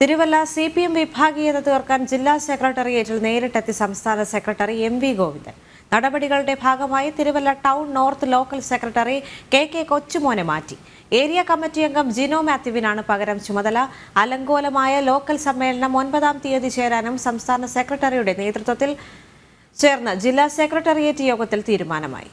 Thiruvalla C P M വിഭാഗീയത തീർക്കാൻ ജില്ലാ സെക്രട്ടേറിയറ്റിൽ നേരിട്ടെത്തി സംസ്ഥാന സെക്രട്ടറി എം വി ഗോവിന്ദൻ. നടപടികളുടെ ഭാഗമായി Thiruvalla town north local secretary K K കൊച്ചുമോനെ മാറ്റി. ഏരിയ കമ്മിറ്റി അംഗം ജിനോ മാത്യുവിനാണ് പകരം ചുമതല. അലങ്കോലമായ ലോക്കൽ സമ്മേളനം ഒൻപതാം തീയതി ചേരാനും സംസ്ഥാന സെക്രട്ടറിയുടെ നേതൃത്വത്തിൽ ചേർന്ന ജില്ലാ സെക്രട്ടേറിയറ്റ് യോഗത്തിൽ തീരുമാനമായി.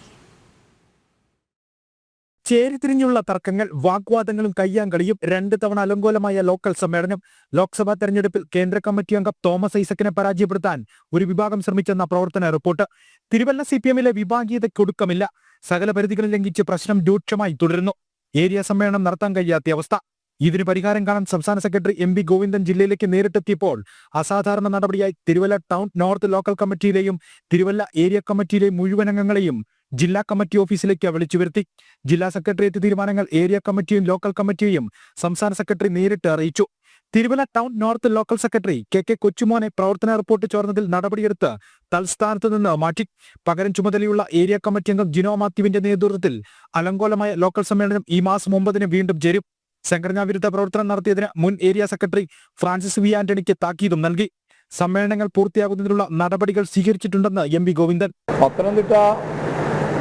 ചേരിതിരിഞ്ഞുള്ള തർക്കങ്ങൾ വാഗ്വാദങ്ങളും കയ്യാങ്കളിയും രണ്ട് തവണ അലങ്കോലമായ ലോക്കൽ സമ്മേളനം ലോക്സഭാ തെരഞ്ഞെടുപ്പിൽ കേന്ദ്ര കമ്മിറ്റി അംഗം തോമസ് ഐസക്കിനെ പരാജയപ്പെടുത്താൻ ഒരു വിഭാഗം ശ്രമിച്ചെന്ന പ്രവർത്തന റിപ്പോർട്ട്. തിരുവല്ല സി പി എമ്മിലെ വിഭാഗീയതയ്ക്കൊടുക്കമില്ല സകല പരിധികൾ ലംഘിച്ച് പ്രശ്നം രൂക്ഷമായി തുടരുന്നു. ഏരിയ സമ്മേളനം നടത്താൻ കഴിയാത്ത അവസ്ഥ. ഇതിന് പരിഹാരം കാണാൻ സംസ്ഥാന സെക്രട്ടറി എം ഗോവിന്ദൻ ജില്ലയിലേക്ക് നേരിട്ടെത്തിയപ്പോൾ അസാധാരണ നടപടിയായി തിരുവല്ല ടൗൺ നോർത്ത് ലോക്കൽ കമ്മിറ്റിയിലെയും തിരുവല്ല ഏരിയ കമ്മിറ്റിയിലെയും മുഴുവൻ അംഗങ്ങളെയും ജില്ലാ കമ്മിറ്റി ഓഫീസിലേക്ക് വിളിച്ചു വരുത്തി. ജില്ലാ സെക്രട്ടേറിയറ്റ് തീരുമാനങ്ങൾ ഏരിയ കമ്മിറ്റിയും ലോക്കൽ കമ്മിറ്റിയും സംസ്ഥാന സെക്രട്ടറി നേരിട്ട് അറിയിച്ചു. Thiruvalla town north local secretary K K കൊച്ചുമോനെ പ്രവർത്തന റിപ്പോർട്ട് ചോർന്നതിൽ നടപടിയെടുത്ത് തൽസ്ഥാനത്ത് നിന്ന് മാറ്റി. പകരം ചുമതലയുള്ള ഏരിയ കമ്മിറ്റി അംഗം ജിനോ മാത്യുവിന്റെ നേതൃത്വത്തിൽ അലങ്കോലമായ ലോക്കൽ സമ്മേളനം ഈ മാസം ഒമ്പതിന് വീണ്ടും ചേരും. സംഘടനാ വിരുദ്ധ പ്രവർത്തനം നടത്തിയതിന് മുൻ ഏരിയ സെക്രട്ടറി ഫ്രാൻസിസ് വി ആന്റണിക്ക് താക്കീതും നൽകി. സമ്മേളനങ്ങൾ പൂർത്തിയാകുന്നതിനുള്ള നടപടികൾ സ്വീകരിച്ചിട്ടുണ്ടെന്ന് എം വി ഗോവിന്ദൻ. പത്തനംതിട്ട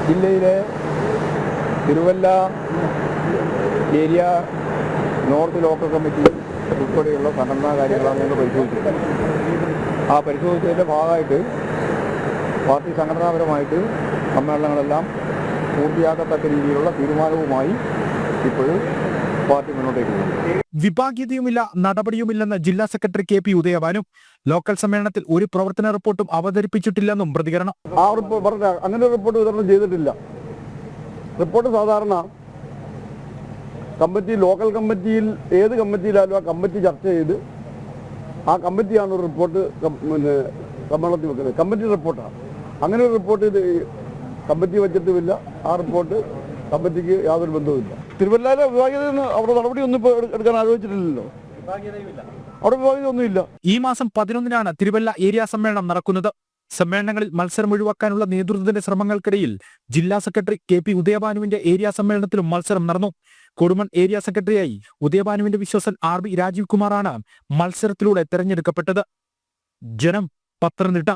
ജില്ലയിലെ Thiruvalla area north local committee ഉൾപ്പെടെയുള്ള സംഘടനാ കാര്യങ്ങളാണ് ഞങ്ങൾ പരിശോധിച്ചത് ആ പരിശോധിച്ചതിന്റെ ഭാഗമായിട്ട് പാർട്ടി സംഘടനാപരമായിട്ട് സമ്മേളനങ്ങളെല്ലാം പൂർത്തിയാക്കത്തക്ക രീതിയിലുള്ള തീരുമാനവുമായി ഇപ്പോഴും പാർട്ടി മുന്നോട്ടേക്ക് പോകുന്നത് വിഭാഗീയതയുമില്ല നടപടിയുമില്ലെന്ന് ജില്ലാ സെക്രട്ടറി കെ പി ഉദയവാനും ലോക്കൽ സമ്മേളനത്തിൽ ഒരു പ്രവർത്തന റിപ്പോർട്ടും അവതരിപ്പിച്ചിട്ടില്ലെന്നും പ്രതികരണം. ആ റിപ്പോർട്ട് പറഞ്ഞ അങ്ങനെ റിപ്പോർട്ട് വിതരണം ചെയ്തിട്ടില്ല. റിപ്പോർട്ട് സാധാരണ കമ്മിറ്റി ലോക്കൽ കമ്മിറ്റിയിൽ ഏത് കമ്മിറ്റിയിലായാലും ആ കമ്മിറ്റി ചർച്ച ചെയ്ത് ആ കമ്മിറ്റിയാണ് ഒരു റിപ്പോർട്ട് പിന്നെ സമ്മേളനത്തിൽ വെക്കുന്നത്. കമ്മിറ്റി റിപ്പോർട്ടാണ്. അങ്ങനെ ഒരു റിപ്പോർട്ട് കമ്മിറ്റി വെച്ചിട്ടുമില്ല. ആ റിപ്പോർട്ട് കമ്മിറ്റിക്ക് യാതൊരു ബന്ധവുമില്ല. തിരുവല്ലയിലെ വിഭാഗീയത അവിടെ നടപടിയൊന്നും ഇപ്പോൾ എടുക്കാൻ ആലോചിച്ചിട്ടില്ലല്ലോ. അവിടെ വിഭാഗീയത ഒന്നുമില്ല ഈ മാസം പതിനൊന്നിനാണ് തിരുവല്ല ഏരിയ സമ്മേളനം നടക്കുന്നത്. സമ്മേളനങ്ങളിൽ മത്സരം ഒഴിവാക്കാനുള്ള നേതൃത്വത്തിന്റെ ശ്രമങ്ങൾക്കിടയിൽ ജില്ലാ സെക്രട്ടറി കെ പി ഉദയഭാനുവിന്റെ ഏരിയ സമ്മേളനത്തിലും മത്സരം നടന്നു. കൊടുമൺ ഏരിയ സെക്രട്ടറിയായി ഉദയഭാനുവിന്റെ വിശ്വസൻ ആർ ബി രാജീവ് കുമാറാണ് മത്സരത്തിലൂടെ തെരഞ്ഞെടുക്കപ്പെട്ടത്. ജനം പത്തനംതിട്ട